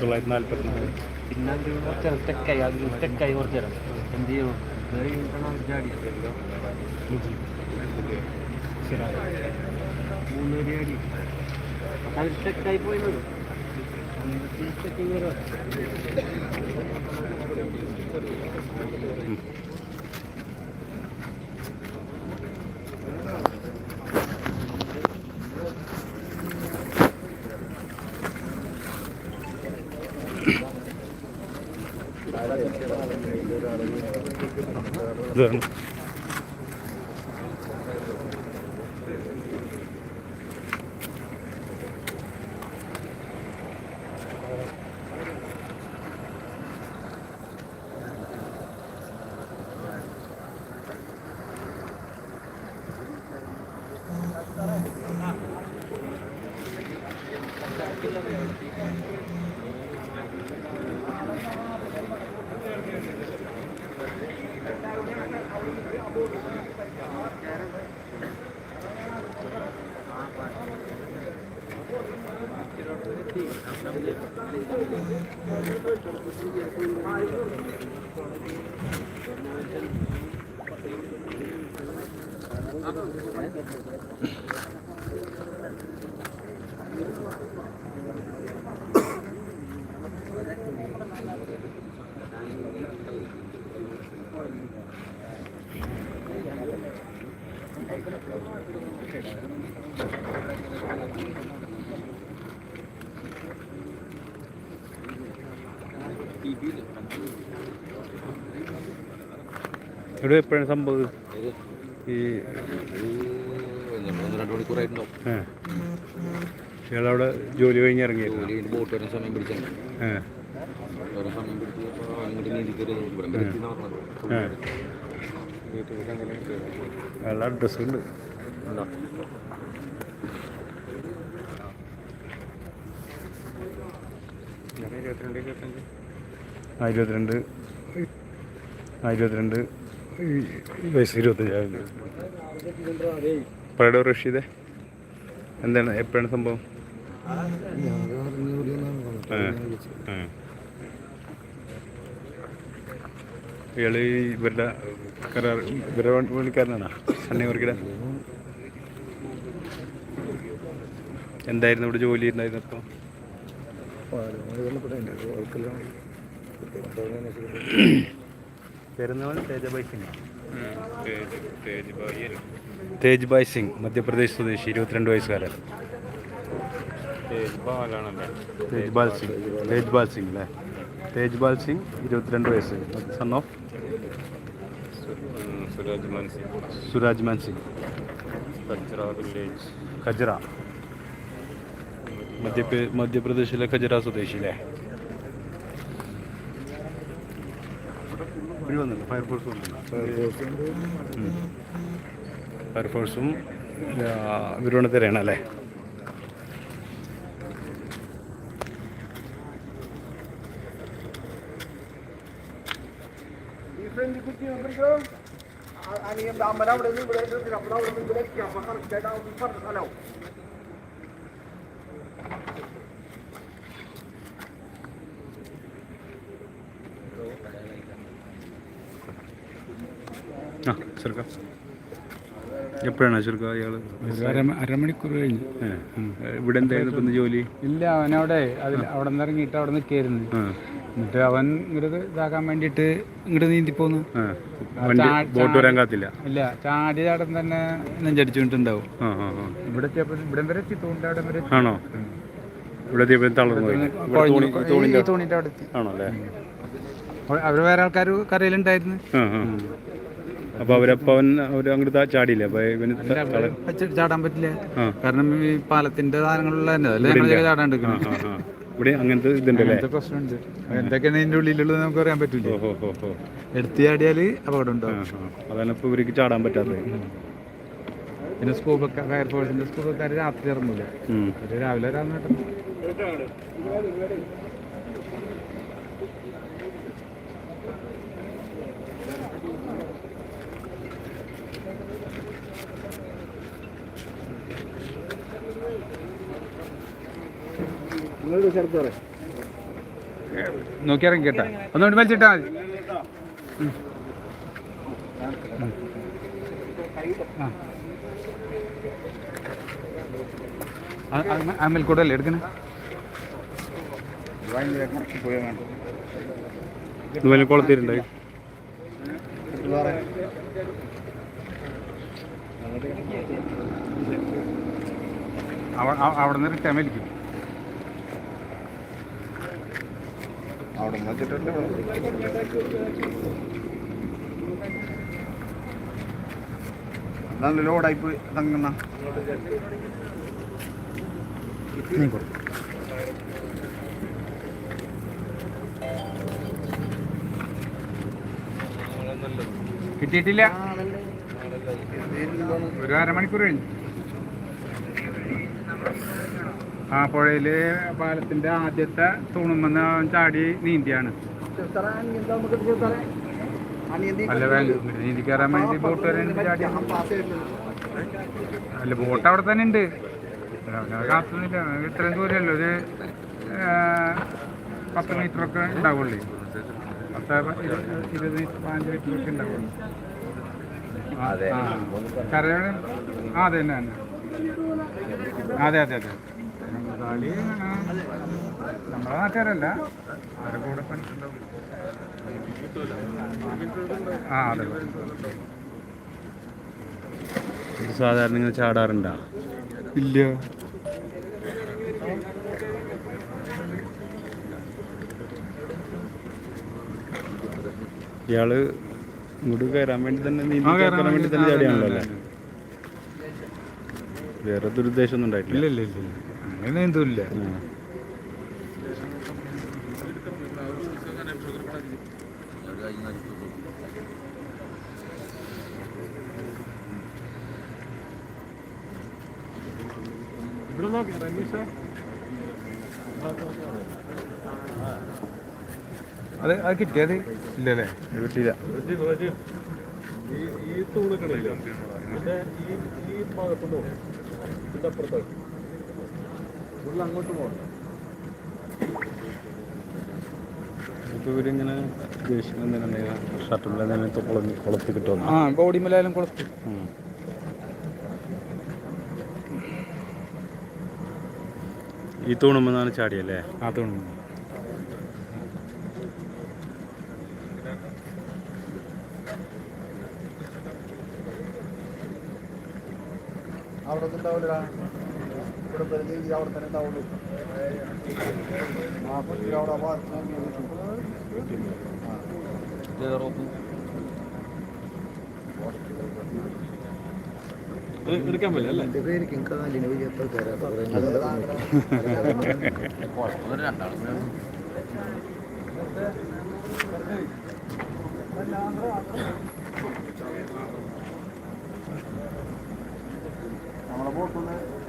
തൊള്ളായിരത്തി നാൽപ്പത്തിനാല് പിന്നെ കുറച്ച് സ്റ്റെക്കായി അത് സ്റ്റെക്കായി കുറച്ച് നേരം എന്ത് ചെയ്യണം മൂന്നര അടി. അത് സ്റ്റെക്കായി പോയി വരും. Güzel. Thank you. വരും ഇതാണ് ഇവിടെ എപ്പോഴാണ് സംഭവം? ഈ രണ്ട് മണിക്കൂറായിട്ടുണ്ടാവും. ഇയാളവിടെ ജോലി കഴിഞ്ഞ് ഇറങ്ങി ബോട്ട് വരാൻ സമയം വരാൻ സമയം പിടിച്ചപ്പോൾ അങ്ങോട്ട് നീതി കയറി അയാളുടെ അഡ്രസ്സ് ഉണ്ട്. ഉണ്ടോ? ആ ഇരുപത്തിരണ്ട്. ആ ഇരുപത്തിരണ്ട്. വയസ്സ് ഇരുപത്തഞ്ചായിരുന്നു പറയടോ റഷീദേ എന്താണ് എപ്പോഴാണ് സംഭവം? ആ ആ. ഇയാൾ ഈ ഇവരുടെ കരാർ ഇവരുടെ പണിക്കാരനാണോ സണ്ണിവർക്കിടെ എന്തായിരുന്നു ഇവിടെ ജോലി ഉണ്ടായിരുന്നു അപ്പോൾ തേജ് ഭായ് സിംഗ്. മധ്യപ്രദേശ് സ്വദേശി ഇരുപത്തിരണ്ട് വയസ്സുകാരൻ. തേജ്ബാൽ സിംഗ് തേജ്ബാൽ സിംഗ് അല്ലേ? തേജ്ബാൽ സിംഗ് ഇരുപത്തിരണ്ട് വയസ്സ്. Son of Suraj Mansi. Suraj Man Singh Kachra village Khajra മധ്യപ്ര മധ്യപ്രദേശിലെ ഖജറ സ്വദേശി അല്ലേ? ഇവർ വന്നില്ല ഫയർഫോഴ്സ് വന്നില്ല ഫയർഫോഴ്സും തിരയണം അല്ലേ ആ എപ്പോഴാണ് ചെറുക്ക അയാൾ അരമണിക്കൂർ കഴിഞ്ഞു. ഇവിടെ എന്തായിരുന്നു ഇപ്പം ജോലി? ഇല്ല അവനവിടെ അതിൽ അവിടെ നിന്ന് ഇറങ്ങിയിട്ട് അവിടെ നിൽക്കായിരുന്നു എന്നിട്ട് അവൻ ഇങ്ങോട്ട് ഇതാക്കാൻ വേണ്ടിയിട്ട് ഇങ്ങോട്ട് നീന്തി പോന്നു വണ്ടി ബോട്ട് വരാൻ കാത്തില്ല? ഇല്ല ചാടി ചാടം തന്നെ നെഞ്ചടിച്ചുകൊണ്ടുണ്ടാവും. ഇവിടെ എത്തിയപ്പോൾ ഇവിടെ വരെ എത്തി തോണിന്റെ അവിടെ വരെ ആണോ? ഇവിടെ എത്തിയപ്പോൾ തളർന്നു ആണോ അല്ലേ? അവർ വേറെ ആൾക്കാർ കരയിലുണ്ടായിരുന്നു. അപ്പോൾ അവരപ്പോൾ അവൻ അവർ അങ്ങോട്ട് ചാടിയില്ല? അപ്പോൾ ഇവന് ചാടാൻ പറ്റില്ല? കാരണം ഈ പാലത്തിന്റെ താരങ്ങളുള്ള തന്നെ. അല്ലേ? ഞങ്ങൾ ചാടാൻ ആ ഇവിടെ അങ്ങനത്തെ ഇതുണ്ട് അല്ലേ അങ്ങനത്തെ പ്രശ്നമുണ്ട്. എന്തൊക്കെയാണ് ഇതിന്റെ ഉള്ളിലുള്ളത് നമുക്ക് അറിയാൻ പറ്റില്ല? എടുത്തു ചാടിയാൽ അപകടം ഉണ്ടാവും അതാണ് ഇപ്പൊ ഇവർക്ക് ചാടാൻ പറ്റാത്തത്. പിന്നെ സ്കൂബ ഫയർഫോഴ്സിന്റെ സ്കൂബക്കാർ രാത്രി ഇറങ്ങില്ല. അവർ രാവിലെ രാവിലെ നോക്കി ഇറങ്ങി കേട്ടാ. ഒന്നുകൊണ്ട് വലിച്ചിട്ടാ മതി. ഉം. കൂടെ അല്ലേ എടുക്കണേ? ഇതുപോലെ അവിടെ നിന്ന് റിട്ടേൺ അവിടെ നോക്കിയിട്ടല്ലേ നല്ല ലോഡായിപ്പോയി തങ്ങുന്ന കിട്ടിയിട്ടില്ല. ഒരു അരമണിക്കൂർ കഴിഞ്ഞു. ആ പുഴയിൽ പാലത്തിന്റെ ആദ്യത്തെ തൂണുമെന്ന് ചാടി നീന്തിയാണ്. അല്ല വേണ്ട നീന്തി കയറാൻ വേണ്ടി ബോട്ട് വരെ ചാടി. അല്ല ബോട്ട് അവിടെ തന്നെ ഉണ്ട്. കാത്തുന്നില്ല. ഇത്രയും ദൂരമല്ലോ? ഒരു പത്ത് മീറ്റർ ഒക്കെ ഉണ്ടാവുള്ളൂ. പത്ത് ഇരു- ഇരുപത് മീറ്റർ പതിനഞ്ച് മീറ്റർ ഒക്കെ ഉണ്ടാവുള്ളൂ. കരയുടെ ആ. അതെ തന്നെ തന്നെ. അതെ അതെ അതെ. കളി നമ്മളെ നാട്ടുകാരല്ല. അവരുടെ കൂടെ ആ അതെ. സാധാരണ ഇങ്ങനെ ചാടാറുണ്ടോ? ഇല്ല. ഇയാൾ ഇങ്ങോട്ട് കയറാൻ വേണ്ടി തന്നെ നീന്തി കയറാൻ വേണ്ടി തന്നെ ചാടിയാണല്ലോ അല്ലേ? വേറെ ദുരുദ്ദേശം ഒന്നും ഉണ്ടായിട്ടില്ല ഇല്ല ഇല്ല ഇല്ല. അങ്ങനെ എന്തുമില്ല. അത് അത് കിട്ടിയത് ഇല്ലല്ലേ? ഈ ഭാഗം നോക്ക് ഇവരിങ്ങനെ ഉദ്ദേശിക്കുന്നത് അങ്ങോട്ട് പോകണം കുളത്തി ഇവരിങ്ങനെ കിട്ടുമെന്ന് ആ ബോഡി മേലായാലും കുളത്ത്. ഉം. ഈ തൂണുമെന്നാണ് ചാടിയല്ലേ? ആ തോന്നുന്നു അവിടെ ഉണ്ടാവില്ല ഇവിടെ പരിധി അവിടെ തന്നെ ഉണ്ടാവുള്ളൂ. പറ്റി അവിടെ എടുക്കാൻ പറ്റില്ല അല്ലേ? എന്റെ നമ്മളെ പരീക്ഷിച്ചു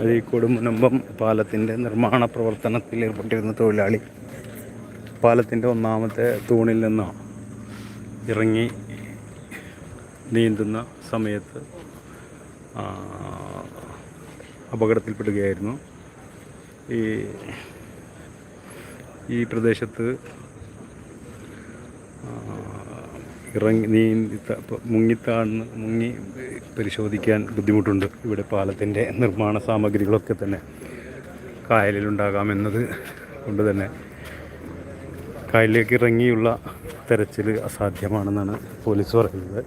അഴീക്കോട് മുനമ്പം പാലത്തിന്റെ നിർമ്മാണ പ്രവർത്തനത്തിൽ ഏർപ്പെട്ടിരുന്ന തൊഴിലാളി പാലത്തിന്റെ ഒന്നാമത്തെ തൂണിൽ നിന്ന് ഇറങ്ങി നീന്തുന്ന സമയത്ത് അപകടത്തിൽപ്പെടുകയായിരുന്നു. ഈ ഈ പ്രദേശത്ത് ഇറങ്ങി നീ മുങ്ങിത്താഴ്ന്ന് മുങ്ങി പരിശോധിക്കാൻ ബുദ്ധിമുട്ടുണ്ട്. ഇവിടെ പാലത്തിന്റെ നിർമ്മാണ സാമഗ്രികളൊക്കെ തന്നെ കായലിലുണ്ടാകാമെന്നത് കൊണ്ട് തന്നെ കായലിലേക്ക് ഇറങ്ങിയുള്ള തെരച്ചിൽ അസാധ്യമാണെന്നാണ് പോലീസ് പറയുന്നത്.